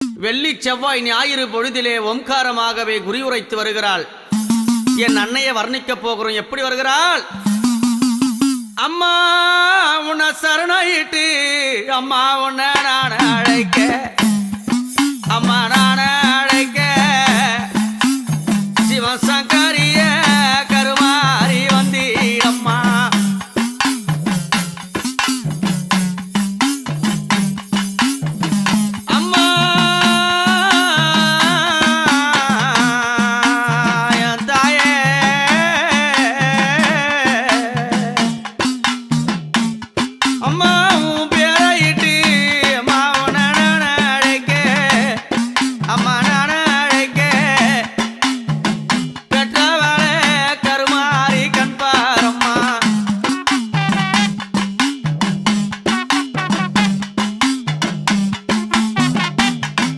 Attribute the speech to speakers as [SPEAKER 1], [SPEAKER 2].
[SPEAKER 1] வெள்ளி செவ்வாய் ஞாயிறு பொழுதிலே ஓம்காரமாகவே குறியுரைத்து வருகிறாள். என் அன்னையை வர்ணிக்க போகிறோம். எப்படி வருகிறாள்? அம்மா உன்னை சரணாயிட்டு அம்மா உன்னை நான் அழைக்க. அம்மா நான் அழைக்க. சிவசங்கரிய Amma